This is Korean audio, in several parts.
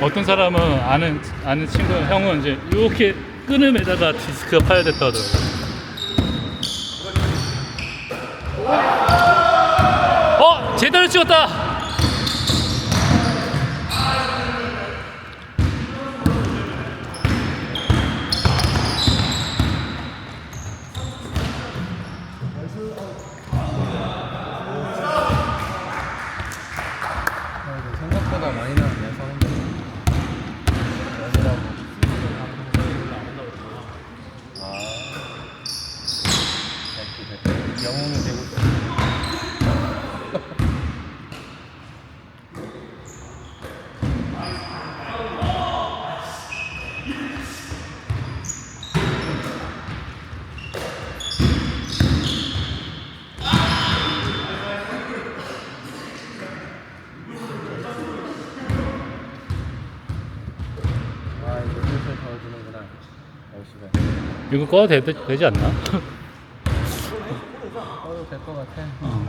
어떤 사람은 아는 아는 친구 형은 이제 이렇게 끊음에다가 디스크가 파열됐다 하더라고. 어 제대로 찍었다. 아, 이거 생각보다 많이 나왔네 성인들 연이라고 아 됐기 됐기 영웅이 되고 있어 아 이거 슬슬 덜어주는구나 10시간 이거 꺼도 되, 되 지 않나? 꺼도 될 것 같아 어.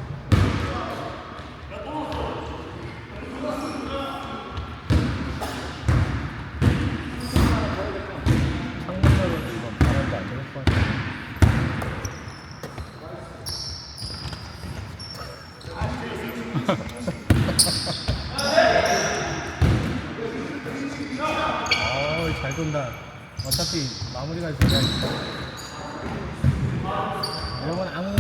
잘 돈다 어차피 마무리가 이런 건 아무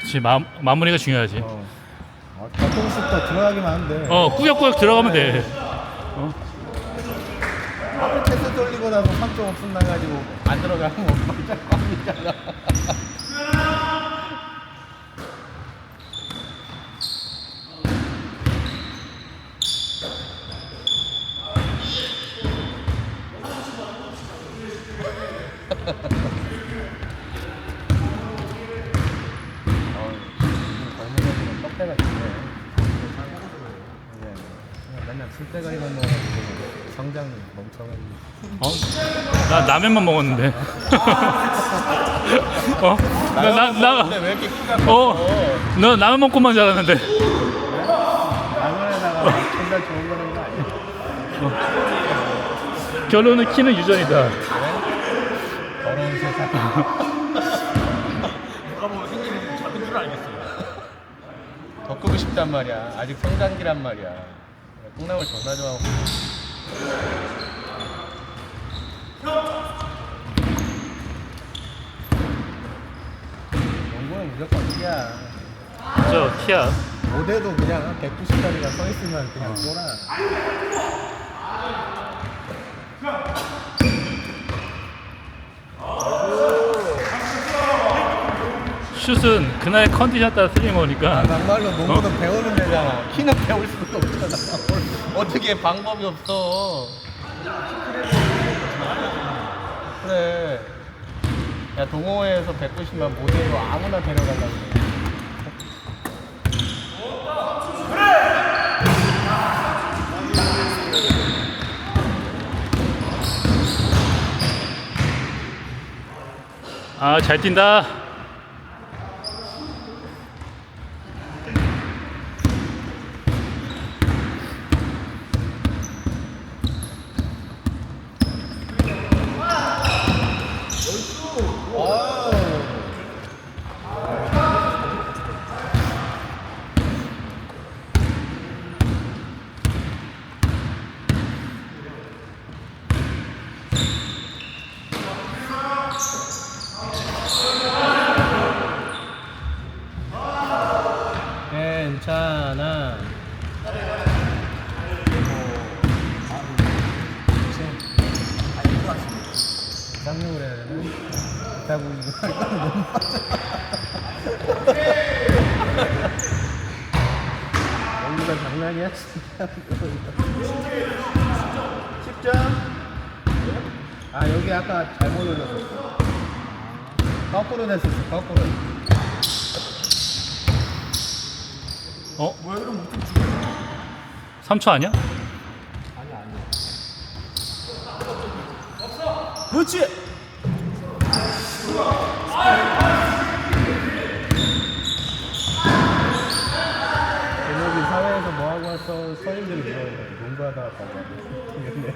그치 마, 마무리가 중요하지. 어. 어, 가끔씩 더 들어가기만 돼어 꾸역꾸역 들어가면 돼. 앞에 패스 돌리고 나서 3.5분 나가지고 안 들어가면 뭐 깜짝 깜이잖아 젊은이들은 떡대가 있네. 이제 그냥 술대가리만 먹어가지고 성장이 멈춰가지고. 어? 나 라면만 먹었는데. 어? 나, 나, 나, 근데 왜 이렇게 키가 어? 커? 너 라면 먹고만 자랐는데. 라면에다가 정말 좋은 거는 거 아니야? 결론은 키는 유전이다. 더러운 세상. 누가 보면 생기는 작은 줄 알겠어요. 더 크고 싶단 말이야. 아직 성장기란 말이야. 콩나물 존나 좋아하고. 농구는 무조건 키야. 저 키야. 모대도 그냥 190짜리가 서 있으면 그냥 쏘라. 슛은 그날 컨디션 따라 틀린 거니까. 막말로 농구는 배우는 데잖아. 키는 배울 수도 없잖아. 어떻게 방법이 없어. 그래. 야 동호회에서 190만 모델로 아무나 데려가려고. 아, 잘 뛴다. 괜찮아. 쌍욕을 해야 되나? 자고 이거 너무 여기가 장난이야 진짜 10점 아 여기 아까 잘못 올렸었어 거꾸로 됐었어 거꾸로 어? 뭐야, 그럼 3초 아니야? 그렇지. 서, 서인들이 이거 농구하다가 가자. 되겠네.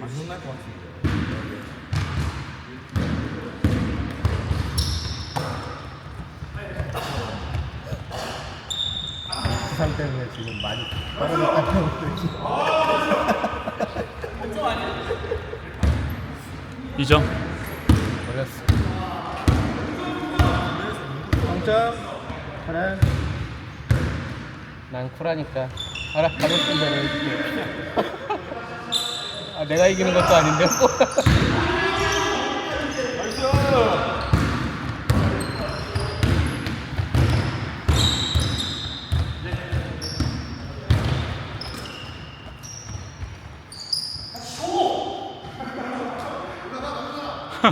안 혼날 것 같은데. 부상 때문에 지금 많이 떨어졌다는 거지. 2점. 걸렸어. 0점. 그래. 난 쿨하니까. 알아, 대로 해줄게. 아, 내가 이기는 것도 아닌데.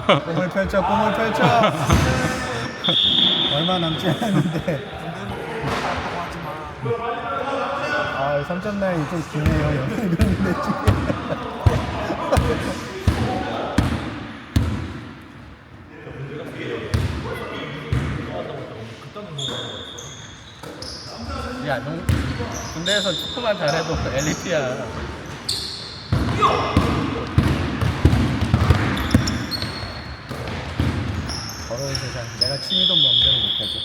꿈을 펼쳐, 꿈을 펼쳐. 얼마 남지 않았는데. 아, 3점 라인이 좀 기네요. 여기 그런데. 야, 농, 군대에서 축구만 잘해도 엘리트야. 더러운 세상. 내가 취미도 맘대로 못하죠.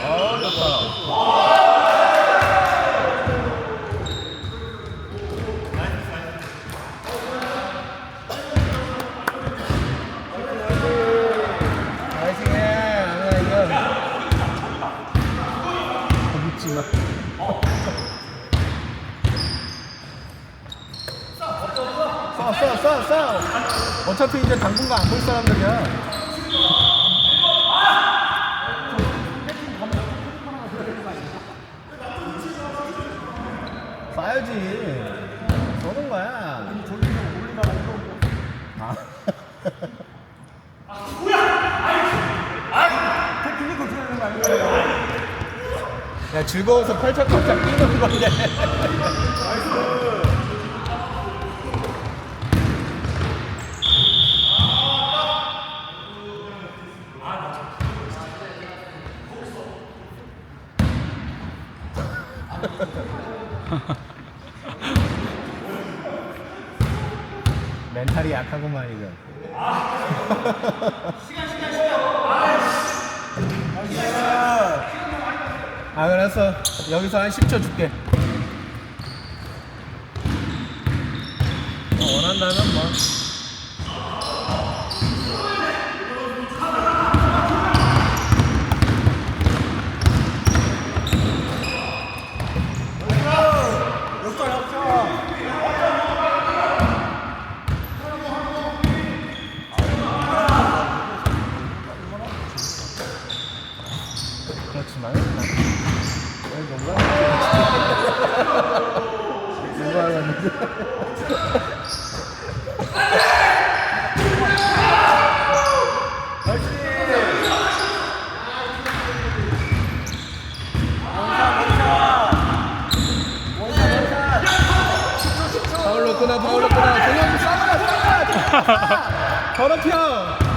어, 좋다. 나이스해. 아니야, 이거. 거북지 마. 쏴, 쏴, 쏴, 쏴. 어차피 이제 당분간 안 볼 사람들이야. 쏴야지. 쏘는 거야. 아. 야 즐거워서 펼쳐깜짝 뛰는 건데 멘탈이 약하구만 이거. 아 그랬어. 여기서 한 10초 줄게. 어, 원한다면 뭐 왜 농구하는 농구하는데 파울로 끊어 파울로 끊어. 동현이 싸워라 싸워라 더럽혀